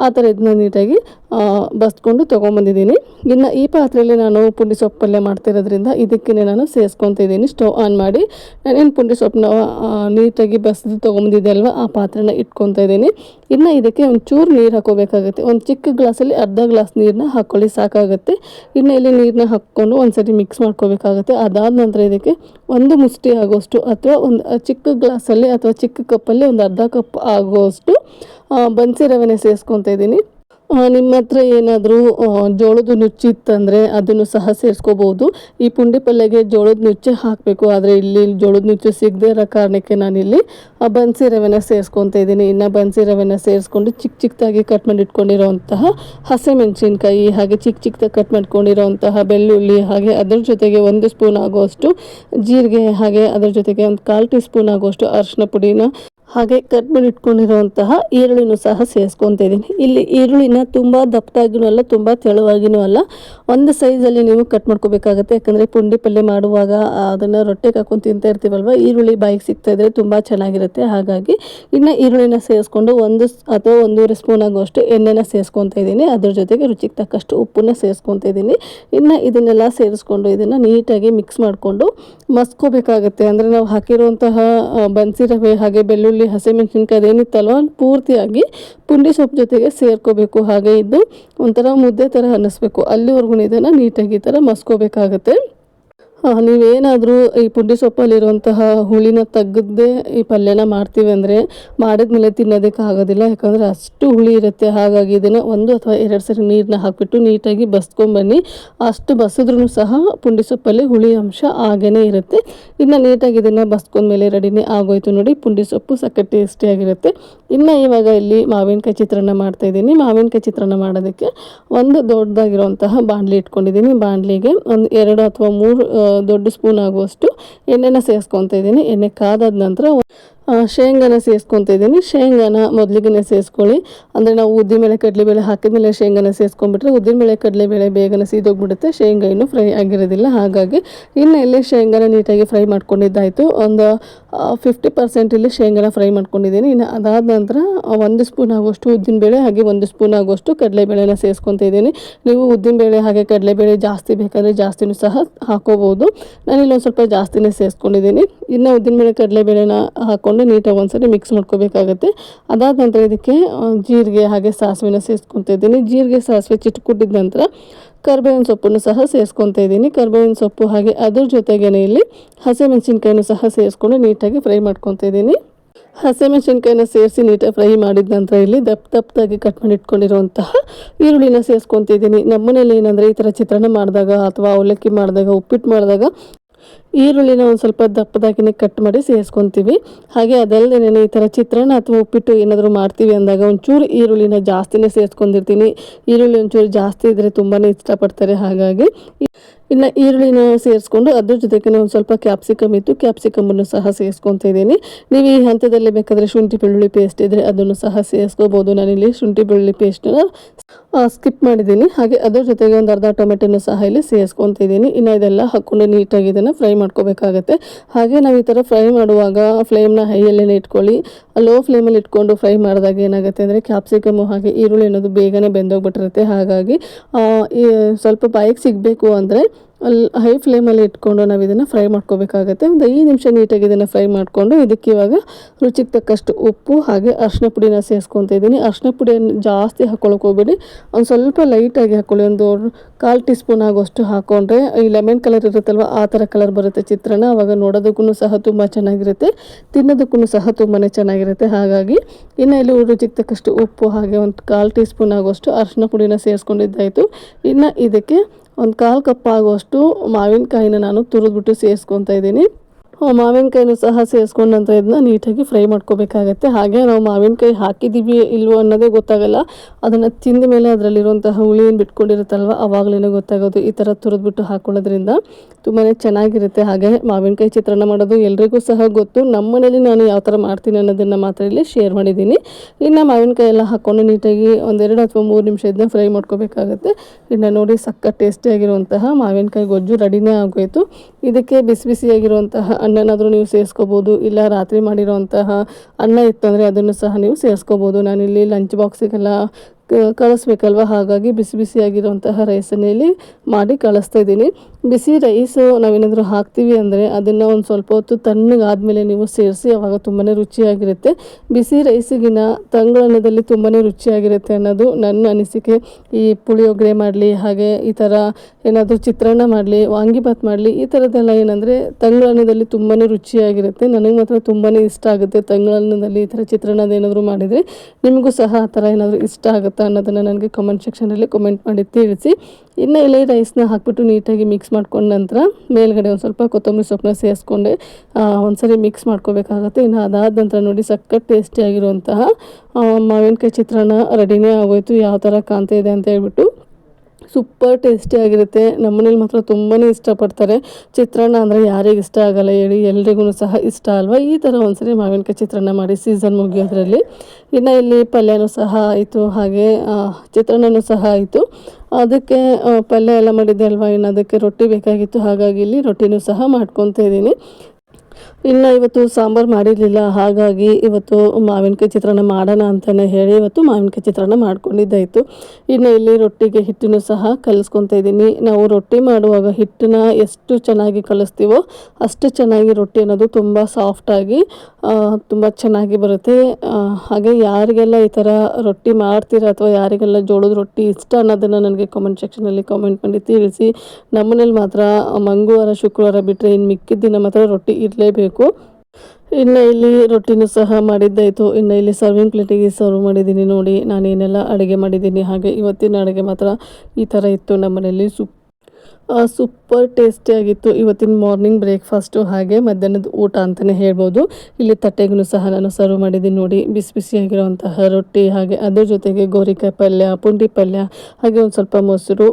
ಆ ಥರ ಇದನ್ನ ನೀಟಾಗಿ ಬಸ್ಕೊಂಡು ತೊಗೊಂಬಂದಿದ್ದೀನಿ. ಇನ್ನು ಈ ಪಾತ್ರೆಯಲ್ಲಿ ನಾನು ಪುಂಡಿ ಸೊಪ್ಪು ಪಲ್ಯ ಮಾಡ್ತಿರೋದ್ರಿಂದ ಇದಕ್ಕೇ ನಾನು ಸೇರಿಸ್ಕೊತಿದ್ದೀನಿ ಸ್ಟವ್ ಆನ್ ಮಾಡಿ ನಾನೇನು ಪುಂಡಿ ಸೊಪ್ಪನ್ನ ನೀಟಾಗಿ ಬಸ್ದು ತೊಗೊಂಬಂದಿದ್ದೆ ಅಲ್ವಾ, ಆ ಪಾತ್ರೆನ ಇಟ್ಕೊತಾ ಇದ್ದೀನಿ. ಇನ್ನು ಇದಕ್ಕೆ ಒಂಚೂರು ನೀರು ಹಾಕೋಬೇಕಾಗುತ್ತೆ. ಒಂದು ಚಿಕ್ಕ ಗ್ಲಾಸಲ್ಲಿ ಅರ್ಧ ಗ್ಲಾಸ್ ನೀರನ್ನ ಹಾಕ್ಕೊಳ್ಳಿ ಸಾಕಾಗುತ್ತೆ. ಇನ್ನು ಇಲ್ಲಿ ನೀರನ್ನ ಹಾಕ್ಕೊಂಡು ಒಂದ್ಸರಿ ಮಿಕ್ಸ್ ಮಾಡ್ಕೋಬೇಕಾಗುತ್ತೆ. ಅದಾದ ನಂತರ ಇದಕ್ಕೆ ಒಂದು ಮುಷ್ಟಿ ಆಗೋಷ್ಟು ಅಥವಾ ಒಂದು ಚಿಕ್ಕ ಗ್ಲಾಸಲ್ಲಿ ಅಥವಾ ಚಿಕ್ಕ ಕಪ್ಪಲ್ಲಿ ಒಂದು ಅರ್ಧ ಕಪ್ ಆಗೋಷ್ಟು ಬನ್ಸಿ ರವೆನೇ ಸೇರಿಸ್ಕೊತಾ ಇದ್ದೀನಿ. ನಿಮ್ಮ ಹತ್ರ ಏನಾದರೂ ಜೋಳದ ನುಚ್ಚಿ ಇತ್ತಂದರೆ ಅದನ್ನು ಸಹ ಸೇರಿಸ್ಕೋಬೋದು. ಈ ಪುಂಡಿ ಪಲ್ಯಗೆ ಜೋಳದ ನುಚ್ಚೆ ಹಾಕಬೇಕು, ಆದರೆ ಇಲ್ಲಿ ಜೋಳದ ನುಚ್ಚು ಸಿಗದೇ ಇರೋ ಕಾರಣಕ್ಕೆ ನಾನಿಲ್ಲಿ ಬನ್ಸಿ ರವೆನ ಸೇರಿಸ್ಕೊತಾ ಇದ್ದೀನಿ. ಇನ್ನು ಬನ್ಸಿ ರವೆನ ಸೇರಿಸ್ಕೊಂಡು ಚಿಕ್ಕ ಚಿಕ್ಕದಾಗಿ ಕಟ್ ಮಾಡಿ ಇಟ್ಕೊಂಡಿರೋಂತಹ ಹಸಿಮೆಣಸಿನ್ಕಾಯಿ, ಹಾಗೆ ಚಿಕ್ಕ ಚಿಕ್ಕದಾಗಿ ಕಟ್ ಮಾಡ್ಕೊಂಡಿರೋಂತಹ ಬೆಳ್ಳುಳ್ಳಿ, ಹಾಗೆ ಅದ್ರ ಜೊತೆಗೆ ಒಂದು ಸ್ಪೂನ್ ಆಗುವಷ್ಟು ಜೀರಿಗೆ, ಹಾಗೆ ಅದ್ರ ಜೊತೆಗೆ ಒಂದು ಕಾಲು ಟೀ ಸ್ಪೂನ್ ಆಗುವಷ್ಟು ಅರಿಶಿನ ಪುಡಿನ ಹಾಗೆ ಕಟ್ ಮಾಡಿ ಇಟ್ಕೊಂಡಿರುವಂತಹ ಈರುಳ್ಳಿನೂ ಸಹ ಸೇರಿಸ್ಕೊತಾ ಇದ್ದೀನಿ. ಇಲ್ಲಿ ಈರುಳ್ಳಿನ ತುಂಬ ದಪ್ಪದಾಗಿನೂ ಅಲ್ಲ, ತುಂಬ ತೆಳುವಾಗಿನೂ ಅಲ್ಲ. ಒಂದು ಸೈಜಲ್ಲಿ ನೀವು ಕಟ್ ಮಾಡ್ಕೋಬೇಕಾಗತ್ತೆ. ಯಾಕಂದರೆ ಪುಂಡಿ ಪಲ್ಯ ಮಾಡುವಾಗ ಅದನ್ನು ರೊಟ್ಟೆಗೆ ಹಾಕೊಂಡು ತಿಂತಾ ಇರ್ತೀವಲ್ವ, ಈರುಳ್ಳಿ ಬಾಯಿಗೆ ಸಿಗ್ತಾ ಇದ್ರೆ ತುಂಬ ಚೆನ್ನಾಗಿರುತ್ತೆ. ಹಾಗಾಗಿ ಇನ್ನು ಈರುಳ್ಳಿನ ಸೇರಿಸ್ಕೊಂಡು ಒಂದು ಅಥವಾ ಒಂದೂವರೆ ಸ್ಪೂನ್ ಆಗುವಷ್ಟು ಎಣ್ಣೆನ ಸೇರಿಸ್ಕೊತಾ ಇದ್ದೀನಿ. ಅದ್ರ ಜೊತೆಗೆ ರುಚಿಗೆ ತಕ್ಕಷ್ಟು ಉಪ್ಪನ್ನ ಸೇರಿಸ್ಕೊತಾ ಇದ್ದೀನಿ. ಇನ್ನು ಇದನ್ನೆಲ್ಲ ಸೇರಿಸ್ಕೊಂಡು ಇದನ್ನು ನೀಟಾಗಿ ಮಿಕ್ಸ್ ಮಾಡಿಕೊಂಡು ಮಸ್ಕೋಬೇಕಾಗುತ್ತೆ. ಅಂದರೆ ನಾವು ಹಾಕಿರುವಂತಹ ಬನ್ಸಿ ರವೆ ಹಾಗೆ ಬೆಳ್ಳುಳ್ಳಿ ಹಸಿಮೆಣಸಿನ್ಕಾಯಿ ಅದೇನಿತ್ತಲ್ವ ಪೂರ್ತಿಯಾಗಿ ಪುಂಡಿ ಸೊಪ್ಪು ಜೊತೆಗೆ ಸೇರ್ಕೋಬೇಕು. ಹಾಗೆ ಇದ್ದು ಒಂಥರ ಮುದ್ದೆ ಥರ ಅನ್ನಿಸ್ಬೇಕು. ಅಲ್ಲಿವರೆಗೂ ಇದನ್ನು ನೀಟಾಗಿ ಈ ಥರ ಮಸ್ಕೋಬೇಕಾಗತ್ತೆ. ನೀವೇನಾದರೂ ಈ ಪುಂಡಿ ಸೊಪ್ಪಲ್ಲಿರುವಂತಹ ಹುಳಿನ ತೆಗ್ದೇ ಈ ಪಲ್ಯನ ಮಾಡ್ತೀವಿ ಅಂದರೆ ಮಾಡಿದ್ಮೇಲೆ ತಿನ್ನೋದಕ್ಕೆ ಆಗೋದಿಲ್ಲ. ಯಾಕಂದರೆ ಅಷ್ಟು ಹುಳಿ ಇರುತ್ತೆ. ಹಾಗಾಗಿ ಇದನ್ನು ಒಂದು ಅಥವಾ ಎರಡು ಸರಿ ನೀರನ್ನ ಹಾಕಿಬಿಟ್ಟು ನೀಟಾಗಿ ಬಸ್ಕೊಂಬನ್ನಿ. ಅಷ್ಟು ಬಸಿದ್ರೂ ಸಹ ಪುಂಡಿ ಸೊಪ್ಪಲ್ಲಿ ಹುಳಿ ಅಂಶ ಹಾಗೇ ಇರುತ್ತೆ. ಇನ್ನು ನೀಟಾಗಿ ಇದನ್ನು ಬಸ್ಕೊಂಡ್ಮೇಲೆ ರೆಡಿನೇ ಆಗೋಯ್ತು ನೋಡಿ. ಪುಂಡಿ ಸೊಪ್ಪು ಸಕ್ಕ ಟೇಸ್ಟಿಯಾಗಿರುತ್ತೆ ಇನ್ನು ಇವಾಗ ಇಲ್ಲಿ ಮಾವಿನಕಾಯಿ ಚಿತ್ರಾನ್ನ ಮಾಡ್ತಾಯಿದ್ದೀನಿ ಮಾವಿನಕಾಯಿ ಚಿತ್ರಾನ್ನ ಮಾಡೋದಕ್ಕೆ ಒಂದು ದೊಡ್ಡದಾಗಿರುವಂತಹ ಬಾಣಲಿ ಇಟ್ಕೊಂಡಿದ್ದೀನಿ. ಬಾಣಲಿಗೆ ಒಂದು ಎರಡು ಅಥವಾ ಮೂರು ದೊಡ್ಡ ಸ್ಪೂನ್ ಆಗುವಷ್ಟು ಎಣ್ಣೆನ ಸೇರಿಸ್ಕೊತಾ ಇದ್ದೀನಿ. ಎಣ್ಣೆ ಕಾದಾದ ನಂತರ ಶೇಂಗಾನ ಸೇರಿಸ್ಕೊತ ಇದ್ದೀನಿ. ಶೇಂಗಾನ ಮೊದಲಿಗೆ ಸೇರಿಸ್ಕೊಳ್ಳಿ. ಅಂದರೆ ನಾವು ಉದ್ದಿನಬೇಳೆ ಕಡಲೆಬೇಳೆ ಹಾಕಿದ್ಮೇಲೆ ಶೇಂಗಾನ ಸೇರಿಸ್ಕೊಂಡ್ಬಿಟ್ರೆ ಉದ್ದಿನಬೇಳೆ ಕಡಲೆಬೇಳೆ ಬೇಗನೆ ಸೀದೋಗ್ಬಿಡುತ್ತೆ. ಶೇಂಗಾ ಇನ್ನೂ ಫ್ರೈ ಆಗಿರೋದಿಲ್ಲ. ಹಾಗಾಗಿ ಇನ್ನು ಇಲ್ಲಿ ಶೇಂಗಾನ ನೀಟಾಗಿ ಫ್ರೈ ಮಾಡ್ಕೊಂಡಿದ್ದಾಯಿತು, ಒಂದು ಫಿಫ್ಟಿ ಪರ್ಸೆಂಟ್ ಇಲ್ಲಿ ಶೇಂಗಾನ ಫ್ರೈ ಮಾಡ್ಕೊಂಡಿದ್ದೀನಿ. ಇನ್ನು ಅದಾದ ನಂತರ ಒಂದು ಸ್ಪೂನ್ ಆಗುವಷ್ಟು ಉದ್ದಿನಬೇಳೆ ಹಾಗೆ ಒಂದು ಸ್ಪೂನ್ ಆಗುವಷ್ಟು ಕಡಲೆಬೇಳೆನ ಸೇರಿಸ್ಕೊತ ಇದ್ದೀನಿ. ನೀವು ಉದ್ದಿನಬೇಳೆ ಹಾಗೆ ಕಡಲೆಬೇಳೆ ಜಾಸ್ತಿ ಬೇಕಾದರೆ ಜಾಸ್ತಿನೂ ಸಹ ಹಾಕೋಬೋದು. ನಾನು ಇಲ್ಲೊಂದು ಸ್ವಲ್ಪ ಜಾಸ್ತಿನೇ ಸೇರಿಸ್ಕೊಂಡಿದ್ದೀನಿ. ಇನ್ನು ಉದ್ದಿನಬೇಳೆ ಕಡಲೆಬೇಳೆನ ಹಾಕ್ಕೊಂಡು ನೀಟಾಗಿ ಒಂದ್ಸರಿ ಮಿಕ್ಸ್ ಮಾಡ್ಕೋಬೇಕಾಗತ್ತೆ. ಅದಾದ ನಂತರ ಇದಕ್ಕೆ ಜೀರಿಗೆ ಹಾಗೆ ಸಾಸಿವೆನ ಸೇರಿಸ್ಕೊತಾ ಇದ್ದೀನಿ. ಜೀರಿಗೆ, ಸಾಸಿವೆ ಚಿಟ್ಕುಟ್ಟಿದ ನಂತರ ಕರ್ಬೇವಿನ ಸೊಪ್ಪನ್ನು ಸಹ ಸೇರಿಸ್ಕೊತಾ ಇದ್ದೀನಿ. ಕರ್ಬೇವಿನ ಸೊಪ್ಪು ಹಾಗೆ ಅದ್ರ ಜೊತೆಗೇನೆ ಇಲ್ಲಿ ಹಸಿಮೆಣಸಿನ್ಕಾಯಿನೂ ಸಹ ಸೇರಿಸ್ಕೊಂಡು ನೀಟಾಗಿ ಫ್ರೈ ಮಾಡ್ಕೊತಾ ಇದ್ದೀನಿ. ಹಸಿಮೆಣಸಿನ್ಕಾಯಿನ ಸೇರಿಸಿ ನೀಟಾಗಿ ಫ್ರೈ ಮಾಡಿದ ನಂತರ ಇಲ್ಲಿ ದಪ್ಪ ದಪ್ಪದಾಗಿ ಕಟ್ ಮಾಡಿ ಇಟ್ಕೊಂಡಿರುವಂತಹ ಈರುಳ್ಳಿನ ಸೇರಿಸ್ಕೊತಿದ್ದೀನಿ ನಮ್ಮನೇಲಿ ಏನಂದರೆ ಈ ಥರ ಚಿತ್ರಾನ್ನ ಮಾಡಿದಾಗ ಅಥವಾ ಅವಲಕ್ಕಿ ಮಾಡಿದಾಗ, ಉಪ್ಪಿಟ್ಟು ಮಾಡಿದಾಗ ಈರುಳ್ಳಿನ ಒಂದು ಸ್ವಲ್ಪ ದಪ್ಪದಾಗಿನೇ ಕಟ್ ಮಾಡಿ ಸೇರಿಸ್ಕೊತೀವಿ. ಹಾಗೆ ಅದಲ್ಲದೆ ಈ ಥರ ಚಿತ್ರಾನ್ನ ಅಥವಾ ಉಪ್ಪಿಟ್ಟು ಏನಾದರೂ ಮಾಡ್ತೀವಿ ಅಂದಾಗ ಒಂಚೂರು ಈರುಳ್ಳಿನ ಜಾಸ್ತಿನೇ ಸೇರಿಸ್ಕೊಂಡಿರ್ತೀನಿ. ಈರುಳ್ಳಿ ಒಂಚೂರು ಜಾಸ್ತಿ ಇದ್ದರೆ ತುಂಬಾ ಇಷ್ಟಪಡ್ತಾರೆ ಹಾಗಾಗಿ. ಇನ್ನು ಈರುಳ್ಳಿನ ಸೇರಿಸ್ಕೊಂಡು ಅದ್ರ ಜೊತೆಗೆ ಒಂದು ಸ್ವಲ್ಪ ಕ್ಯಾಪ್ಸಿಕಮ್ ಇತ್ತು ಕ್ಯಾಪ್ಸಿಕಮನ್ನು ಸಹ ಸೇರಿಸ್ಕೊತಾ ಇದ್ದೀನಿ. ನೀವು ಈ ಹಂತದಲ್ಲಿ ಬೇಕಾದರೆ ಶುಂಠಿ ಬೆಳ್ಳುಳ್ಳಿ ಪೇಸ್ಟ್ ಇದ್ದರೆ ಅದನ್ನು ಸಹ ಸೇರಿಸ್ಕೋಬೋದು. ನಾನಿಲ್ಲಿ ಶುಂಠಿ ಬೆಳ್ಳುಳ್ಳಿ ಪೇಸ್ಟನ್ನ ಸ್ಕಿಪ್ ಮಾಡಿದ್ದೀನಿ. ಹಾಗೆ ಅದ್ರ ಜೊತೆಗೆ ಒಂದು ಅರ್ಧ ಟೊಮೆಟೊನ ಸಹ ಇಲ್ಲಿ ಸೇರಿಸ್ಕೊತಾ ಇದ್ದೀನಿ. ಇನ್ನು ಇದೆಲ್ಲ ಹಾಕ್ಕೊಂಡು ನೀಟಾಗಿ ಇದನ್ನು ಫ್ರೈ ಮಾಡ್ಕೋಬೇಕಾಗತ್ತೆ. ಹಾಗೆ ನಾವು ಈ ಥರ ಫ್ರೈ ಮಾಡುವಾಗ ಫ್ಲೇಮ್ನ ಹೈಯಲ್ಲೇ ಇಟ್ಕೊಳ್ಳಿ. ಲೋ ಫ್ಲೇಮಲ್ಲಿ ಇಟ್ಕೊಂಡು ಫ್ರೈ ಮಾಡಿದಾಗ ಏನಾಗುತ್ತೆ ಅಂದರೆ ಕ್ಯಾಪ್ಸಿಕಮು ಹಾಗೆ ಈರುಳ್ಳಿ ಅನ್ನೋದು ಬೇಗನೆ ಬೆಂದೋಗ್ಬಿಟ್ಟಿರುತ್ತೆ. ಹಾಗಾಗಿ ಸ್ವಲ್ಪ ಬಾಯಿಗೆ ಸಿಗಬೇಕು ಅಂದರೆ ಅಲ್ಲಿ ಹೈ ಫ್ಲೇಮಲ್ಲಿ ಇಟ್ಕೊಂಡು ನಾವು ಇದನ್ನು ಫ್ರೈ ಮಾಡ್ಕೋಬೇಕಾಗತ್ತೆ. ಒಂದು ಐದು ನಿಮಿಷ ನೀಟಾಗಿ ಇದನ್ನು ಫ್ರೈ ಮಾಡಿಕೊಂಡು ಇದಕ್ಕೆ ಇವಾಗ ರುಚಿಗೆ ತಕ್ಕಷ್ಟು ಉಪ್ಪು ಹಾಗೆ ಅರಿಶಿನ ಪುಡಿನ ಸೇರಿಸ್ಕೊತ ಇದ್ದೀನಿ ಅರಿಶಿನ ಪುಡಿಯನ್ನು ಜಾಸ್ತಿ ಹಾಕ್ಕೊಳಕ್ಕೆ ಹೋಗ್ಬೇಡಿ. ಒಂದು ಸ್ವಲ್ಪ ಲೈಟಾಗಿ ಹಾಕ್ಕೊಳ್ಳಿ ಒಂದು ಕಾಲು ಟೀ ಸ್ಪೂನ್ ಆಗೋಷ್ಟು ಹಾಕ್ಕೊಂಡ್ರೆ ಈ ಲೆಮನ್ ಕಲರ್ ಇರುತ್ತಲ್ವ, ಆ ಥರ ಕಲರ್ ಬರುತ್ತೆ ಚಿತ್ರಾನ್ನ. ಅವಾಗ ನೋಡೋದಕ್ಕೂ ಸಹ ತುಂಬ ಚೆನ್ನಾಗಿರುತ್ತೆ. ತಿನ್ನೋದಕ್ಕೂ ಸಹ ತುಂಬಾ ಚೆನ್ನಾಗಿರುತ್ತೆ. ಹಾಗಾಗಿ ಇನ್ನು ಇಲ್ಲಿ ರುಚಿಗೆ ತಕ್ಕಷ್ಟು ಉಪ್ಪು ಹಾಗೆ ಒಂದು ಕಾಲು ಟೀ ಸ್ಪೂನ್ ಆಗುವಷ್ಟು ಅರಿಶಿನ ಪುಡಿನ ಸೇರಿಸ್ಕೊಂಡಿದ್ದಾಯಿತು. ಇನ್ನು ಇದಕ್ಕೆ ಒಂದು ಕಾಲು ಕಪ್ ಆಗುವಷ್ಟು ಮಾವಿನಕಾಯಿನ ನಾನು ತುರಿದ್ಬಿಟ್ಟು ಸೇರಿಸ್ಕೊತಾ ಇದ್ದೀನಿ. ಆ, ಮಾವಿನಕಾಯಿನೂ ಸಹ ಸೇರಿಸ್ಕೊಂಡ ನಂತರ ಇದನ್ನ ನೀಟಾಗಿ ಫ್ರೈ ಮಾಡ್ಕೋಬೇಕಾಗತ್ತೆ. ಹಾಗೆ ನಾವು ಮಾವಿನಕಾಯಿ ಹಾಕಿದ್ದೀವಿ ಇಲ್ವೋ ಅನ್ನೋದೇ ಗೊತ್ತಾಗಲ್ಲ. ಅದನ್ನು ತಿಂದ ಮೇಲೆ ಅದರಲ್ಲಿರುವಂತಹ ಹುಳಿ ಏನು ಬಿಟ್ಕೊಂಡಿರುತ್ತಲ್ವ ಅವಾಗಲೇ ಗೊತ್ತಾಗೋದು. ಈ ಥರ ತುರಿದ್ಬಿಟ್ಟು ಹಾಕೊಳ್ಳೋದ್ರಿಂದ ತುಂಬಾ ಚೆನ್ನಾಗಿರುತ್ತೆ. ಹಾಗೆ ಮಾವಿನಕಾಯಿ ಚಿತ್ರಾನ್ನ ಮಾಡೋದು ಎಲ್ರಿಗೂ ಸಹ ಗೊತ್ತು. ನಮ್ಮ ಮನೇಲಿ ನಾನು ಯಾವ ಥರ ಮಾಡ್ತೀನಿ ಅನ್ನೋದನ್ನು ಮಾತ್ರ ಇಲ್ಲಿ ಶೇರ್ ಮಾಡಿದ್ದೀನಿ. ಇನ್ನು ಮಾವಿನಕಾಯಿ ಎಲ್ಲ ಹಾಕ್ಕೊಂಡು ನೀಟಾಗಿ ಒಂದೆರಡು ಅಥವಾ ಮೂರು ನಿಮಿಷ ಇದನ್ನ ಫ್ರೈ ಮಾಡ್ಕೋಬೇಕಾಗತ್ತೆ. ಇನ್ನು ನೋಡಿ ಸಕ್ಕ ಟೇಸ್ಟಿಯಾಗಿರುವಂತಹ ಮಾವಿನಕಾಯಿ ಗೊಜ್ಜು ರೆಡಿನೇ ಆಗೋಯ್ತು. ಇದಕ್ಕೆ ಬಿಸಿ ಬಿಸಿಯಾಗಿರುವಂತಹ ಅನ್ನನಾದರೂ ನೀವು ಸೇರಿಸ್ಕೋಬೋದು, ಇಲ್ಲ ರಾತ್ರಿ ಮಾಡಿರುವಂತಹ ಅನ್ನ ಇತ್ತಂದರೆ ಅದನ್ನು ಸಹ ನೀವು ಸೇರಿಸ್ಕೋಬೋದು. ನಾನಿಲ್ಲಿ ಲಂಚ್ ಬಾಕ್ಸಿಗೆಲ್ಲ ಕಳಿಸ್ಬೇಕಲ್ವ? ಹಾಗಾಗಿ ಬಿಸಿ ಬಿಸಿಯಾಗಿರುವಂತಹ ರೈಸನ್ನೇ ಇಲ್ಲಿ ಮಾಡಿ ಕಳಿಸ್ತಾ ಇದ್ದೀನಿ. ಬಿಸಿ ರೈಸು ನಾವೇನಾದರೂ ಹಾಕ್ತೀವಿ ಅಂದರೆ ಅದನ್ನು ಒಂದು ಸ್ವಲ್ಪ ಹೊತ್ತು ತಣ್ಣಗಾದಮೇಲೆ ನೀವು ಸೇರಿಸಿ, ಅವಾಗ ತುಂಬಾ ರುಚಿಯಾಗಿರುತ್ತೆ. ಬಿಸಿ ರೈಸಿಗಿನ ತಂಗಳನ್ನದಲ್ಲಿ ತುಂಬಾ ರುಚಿಯಾಗಿರುತ್ತೆ ಅನ್ನೋದು ನನ್ನ ಅನಿಸಿಕೆ. ಈ ಪುಳಿಯೋಗರೆ ಮಾಡಲಿ, ಹಾಗೆ ಈ ಥರ ಏನಾದರೂ ಚಿತ್ರಾನ್ನ ಮಾಡಲಿ ವಾಂಗಿಭಾತ್ ಮಾಡಲಿ, ಈ ಥರದ್ದೆಲ್ಲ ಏನಂದರೆ ತಂಗಳನ್ನದಲ್ಲಿ ತುಂಬಾ ರುಚಿಯಾಗಿರುತ್ತೆ. ನನಗೆ ಮಾತ್ರ ತುಂಬಾ ಇಷ್ಟ ಆಗುತ್ತೆ ತಂಗಳನ್ನದಲ್ಲಿ ಈ ಥರ ಚಿತ್ರಾನ್ನದ ಏನಾದರೂ ಮಾಡಿದರೆ. ನಿಮಗೂ ಸಹ ಆ ಥರ ಏನಾದರೂ ಇಷ್ಟ ಆಗುತ್ತಾ? ಅನ್ನೋದನ್ನು ನನಗೆ ಕಮೆಂಟ್ ಸೆಕ್ಷನಲ್ಲಿ ಕಮೆಂಟ್ ಮಾಡಿ ತಿಳಿಸಿ. ಇನ್ನು ಎಲೆ ರೈಸ್ನ ಹಾಕ್ಬಿಟ್ಟು ನೀಟಾಗಿ ಮಿಕ್ಸ್ ಮಾಡ್ಕೊಂಡ ನಂತರ ಮೇಲ್ಗಡೆ ಒಂದು ಸ್ವಲ್ಪ ಕೊತ್ತಂಬರಿ ಸೊಪ್ಪನ್ನ ಸೇರಿಸ್ಕೊಂಡೆ. ಒಂದ್ಸರಿ ಮಿಕ್ಸ್ ಮಾಡ್ಕೋಬೇಕಾಗತ್ತೆ. ಇನ್ನು ಅದಾದ ನಂತರ ನೋಡಿ ಸಖತ್ ಟೇಸ್ಟಿಯಾಗಿರುವಂತಹ ಮಾವಿನಕಾಯಿ ಚಿತ್ರಾನ್ನ ರೆಡಿನೇ ಆಗೋಯ್ತು. ಯಾವ ಥರ ಕಾಣ್ತಾ ಇದೆ ಅಂತ ಹೇಳ್ಬಿಟ್ಟು ಸೂಪರ್ ಟೇಸ್ಟಿಯಾಗಿರುತ್ತೆ ನಮ್ಮನೇಲಿ ಮಾತ್ರ ತುಂಬಾ ಇಷ್ಟಪಡ್ತಾರೆ. ಚಿತ್ರಾನ್ನ ಅಂದರೆ ಯಾರಿಗೆ ಇಷ್ಟ ಆಗಲ್ಲ ಹೇಳಿ, ಎಲ್ರಿಗೂ ಸಹ ಇಷ್ಟ ಅಲ್ವಾ? ಈ ಥರ ಒಂದ್ಸರಿ ಮಾವಿನಕಾಯಿ ಚಿತ್ರಾನ್ನ ಮಾಡಿ ಸೀಸನ್ ಮುಗಿಯೋದ್ರಲ್ಲಿ. ಇನ್ನು ಇಲ್ಲಿ ಪಲ್ಯನೂ ಸಹ ಆಯಿತು, ಹಾಗೆ ಚಿತ್ರಾನ್ನನೂ ಸಹ ಆಯಿತು. ಅದಕ್ಕೆ ಪಲ್ಯ ಎಲ್ಲ ಮಾಡಿದ್ದೆ ಅಲ್ವಾ? ಇನ್ನು ಅದಕ್ಕೆ ರೊಟ್ಟಿ ಬೇಕಾಗಿತ್ತು. ಹಾಗಾಗಿ ಇಲ್ಲಿ ರೊಟ್ಟಿನೂ ಸಹ ಮಾಡ್ಕೊತ ಇದ್ದೀನಿ. ಇನ್ನು ಇವತ್ತು ಸಾಂಬಾರು ಮಾಡಿರಲಿಲ್ಲ, ಹಾಗಾಗಿ ಇವತ್ತು ಮಾವಿನಕಾಯಿ ಚಿತ್ರಾನ್ನ ಮಾಡೋಣ ಅಂತಲೇ ಹೇಳಿ ಇವತ್ತು ಮಾವಿನಕಾಯಿ ಚಿತ್ರಾನ್ನ ಮಾಡ್ಕೊಂಡಿದ್ದಾಯಿತು. ಇನ್ನು ಇಲ್ಲಿ ರೊಟ್ಟಿಗೆ ಹಿಟ್ಟನ್ನು ಸಹ ಕಲಿಸ್ಕೊತಾ ಇದ್ದೀನಿ. ನಾವು ರೊಟ್ಟಿ ಮಾಡುವಾಗ ಹಿಟ್ಟನ್ನ ಎಷ್ಟು ಚೆನ್ನಾಗಿ ಕಲಿಸ್ತೀವೋ ಅಷ್ಟು ಚೆನ್ನಾಗಿ ರೊಟ್ಟಿ ಅನ್ನೋದು ತುಂಬ ಸಾಫ್ಟಾಗಿ ತುಂಬ ಚೆನ್ನಾಗಿ ಬರುತ್ತೆ. ಹಾಗೆ ಯಾರಿಗೆಲ್ಲ ಈ ಥರ ರೊಟ್ಟಿ ಮಾಡ್ತೀರಾ ಅಥವಾ ಯಾರಿಗೆಲ್ಲ ಜೋಳದ ರೊಟ್ಟಿ ಇಷ್ಟ ಅನ್ನೋದನ್ನು ನನಗೆ ಕಾಮೆಂಟ್ ಸೆಕ್ಷನಲ್ಲಿ ಕಾಮೆಂಟ್ ಮಾಡಿ ತಿಳಿಸಿ. ನಮ್ಮನೇಲಿ ಮಾತ್ರ ಮಂಗುವಾರ ಶುಕ್ರವಾರ ಬಿಟ್ಟರೆ ಇನ್ನು ಮಿಕ್ಕಿದ ದಿನ ಮಾತ್ರ ರೊಟ್ಟಿ ಇರಲೇಬೇಕು. ಇನ್ನು ಇಲ್ಲಿ ರೊಟ್ಟಿನೂ ಸಹ ಮಾಡಿದ್ದಾಯಿತು. ಇನ್ನು ಇಲ್ಲಿ ಸರ್ವಿಂಗ್ ಪ್ಲೇಟಿಗೆ ಸರ್ವ್ ಮಾಡಿದ್ದೀನಿ ನೋಡಿ. ನಾನೇನೆಲ್ಲ ಅಡುಗೆ ಮಾಡಿದ್ದೀನಿ. ಹಾಗೆ ಇವತ್ತಿನ ಅಡುಗೆ ಮಾತ್ರ ಈ ಥರ ಇತ್ತು ನಮ್ಮನೇಲಿ. ಸುಪ್ ಸೂಪರ್ ಟೇಸ್ಟಿಯಾಗಿತ್ತು ಇವತ್ತಿನ ಮಾರ್ನಿಂಗ್ ಬ್ರೇಕ್ಫಾಸ್ಟು ಹಾಗೆ ಮಧ್ಯಾಹ್ನದ ಊಟ ಅಂತಲೇ ಹೇಳ್ಬೋದು. ಇಲ್ಲಿ ತಟ್ಟೆಗೂ ಸಹ ನಾನು ಸರ್ವ್ ಮಾಡಿದ್ದೀನಿ ನೋಡಿ. ಬಿಸಿ ಬಿಸಿಯಾಗಿರುವಂತಹ ರೊಟ್ಟಿ ಹಾಗೆ ಅದ್ರ ಜೊತೆಗೆ ಗೋರಿಕಾಯಿ ಪಲ್ಯ, ಪುಂಡಿ ಪಲ್ಯ, ಹಾಗೆ ಒಂದು ಸ್ವಲ್ಪ ಮೊಸರು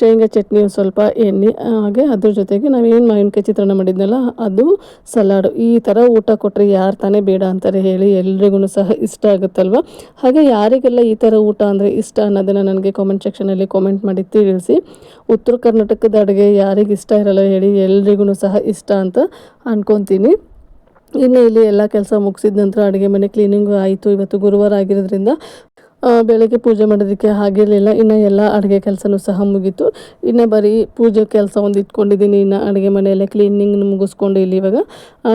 ಶೇಂಗಾ ಚಟ್ನಿ ಒಂದು ಸ್ವಲ್ಪ ಎಣ್ಣೆ ಹಾಗೆ ಅದ್ರ ಜೊತೆಗೆ ನಾವೇನು ಮಾವಿನಕಾಯಿ ಚಿತ್ರಾನ್ನ ಮಾಡಿದ್ನಲ್ಲ, ಅದು ಸಲಾಡು ಈ ಥರ ಊಟ ಕೊಟ್ಟರೆ ಯಾರು ತಾನೇ ಬೇಡ ಅಂತಾರೆ ಹೇಳಿ ಎಲ್ರಿಗೂ ಸಹ ಇಷ್ಟ ಆಗುತ್ತಲ್ವ? ಹಾಗೆ ಯಾರಿಗೆಲ್ಲ ಈ ಥರ ಊಟ ಅಂದರೆ ಇಷ್ಟ ಅನ್ನೋದನ್ನು ನನಗೆ ಕಾಮೆಂಟ್ ಸೆಕ್ಷನಲ್ಲಿ ಕಾಮೆಂಟ್ ಮಾಡಿ ತಿಳಿಸಿ. ಉತ್ತರ ಕರ್ನಾಟಕದ ಅಡುಗೆ ಯಾರಿಗೆ ಇಷ್ಟ ಇರಲ್ಲ ಹೇಳಿ ಎಲ್ರಿಗೂ ಸಹ ಇಷ್ಟ ಅಂತ ಅಂದ್ಕೊತೀನಿ ಇನ್ನು ಇಲ್ಲಿ ಎಲ್ಲ ಕೆಲಸ ಮುಗಿಸಿದ ನಂತರ ಅಡುಗೆ ಮನೆ ಕ್ಲೀನಿಂಗು ಆಯಿತು. ಇವತ್ತು ಗುರುವಾರ ಆಗಿರೋದ್ರಿಂದ ಬೆಳಗ್ಗೆ ಪೂಜೆ ಮಾಡೋದಕ್ಕೆ ಆಗಿರಲಿಲ್ಲ. ಇನ್ನು ಎಲ್ಲ ಅಡುಗೆ ಕೆಲಸನೂ ಸಹ ಮುಗೀತು. ಇನ್ನು ಬರೀ ಪೂಜೆ ಕೆಲಸ ಒಂದು ಇಟ್ಕೊಂಡಿದ್ದೀನಿ ಇನ್ನು ಅಡುಗೆ ಮನೆಯಲ್ಲೇ ಕ್ಲೀನಿಂಗ್ ಮುಗಿಸ್ಕೊಂಡು ಇಲ್ಲಿ ಇವಾಗ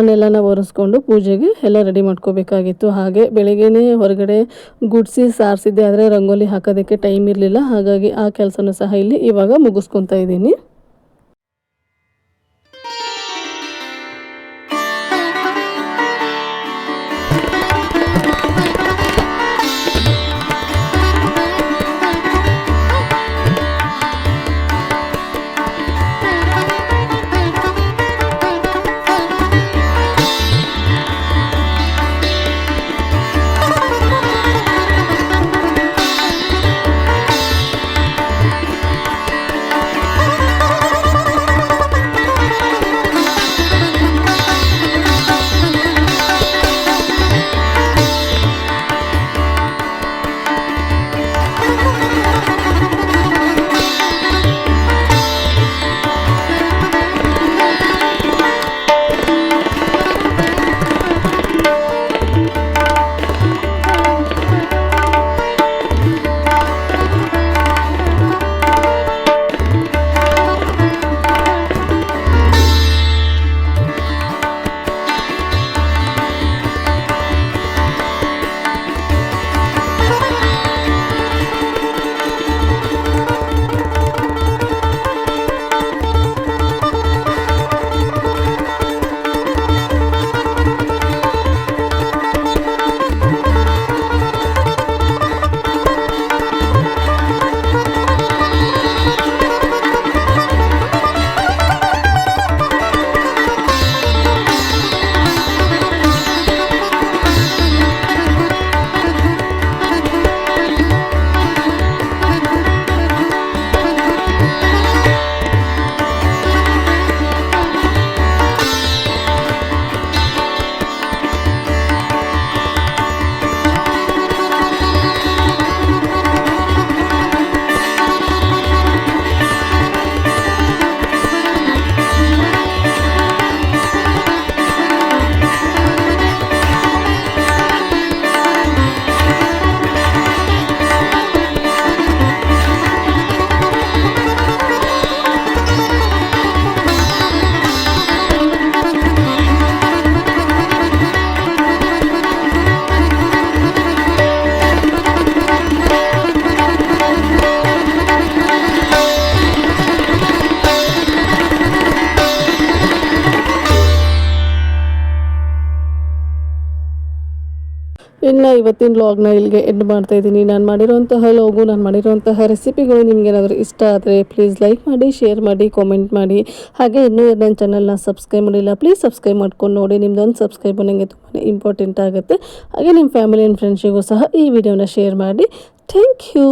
ನೆಲನ ಒರೆಸ್ಕೊಂಡು ಪೂಜೆಗೆ ಎಲ್ಲ ರೆಡಿ ಮಾಡ್ಕೋಬೇಕಾಗಿತ್ತು. ಹಾಗೆ ಬೆಳಗ್ಗೆನೇ ಹೊರಗಡೆ ಗುಡಿಸಿ ಸಾರಿಸಿದ್ದೆ, ಆದರೆ ರಂಗೋಲಿ ಹಾಕೋದಕ್ಕೆ ಟೈಮ್ ಇರಲಿಲ್ಲ. ಹಾಗಾಗಿ ಆ ಕೆಲಸನೂ ಸಹ ಇಲ್ಲಿ ಇವಾಗ ಮುಗಿಸ್ಕೊತಾ ಇದ್ದೀನಿ ಇವತ್ತಿನ ಲಾಗ್ನ ಇಲ್ಲಿಗೆ ಎಂಡ್ ಮಾಡ್ತಾ ಇದ್ದೀನಿ. ನಾನು ಮಾಡಿರೋಂತಹ ಲಾಗು ನಾನು ಮಾಡಿರೋಂತಹ ರೆಸಿಪಿಗಳು ನಿಮಗೇನಾದರೂ ಇಷ್ಟ ಆದರೆ ಪ್ಲೀಸ್ ಲೈಕ್ ಮಾಡಿ ಶೇರ್ ಮಾಡಿ ಕಾಮೆಂಟ್ ಮಾಡಿ. ಹಾಗೆ ಇನ್ನೂ ನನ್ನ ಚಾನಲ್ನ ಸಬ್ಸ್ಕ್ರೈಬ್ ಮಾಡಿಲ್ಲ ಪ್ಲೀಸ್ ಸಬ್ಸ್ಕ್ರೈಬ್ ಮಾಡ್ಕೊಂಡು ನೋಡಿ. ನಿಮ್ದೊಂದು ಸಬ್ಸ್ಕ್ರೈಬ್ ನನಗೆ ತುಂಬಾ ಇಂಪಾರ್ಟೆಂಟ್ ಆಗುತ್ತೆ. ಹಾಗೆ ನಿಮ್ಮ ಫ್ಯಾಮಿಲಿ ಆ್ಯಂಡ್ ಫ್ರೆಂಡ್ಸಿಗೂ ಸಹ ಈ ವಿಡಿಯೋನ ಶೇರ್ ಮಾಡಿ. Thank you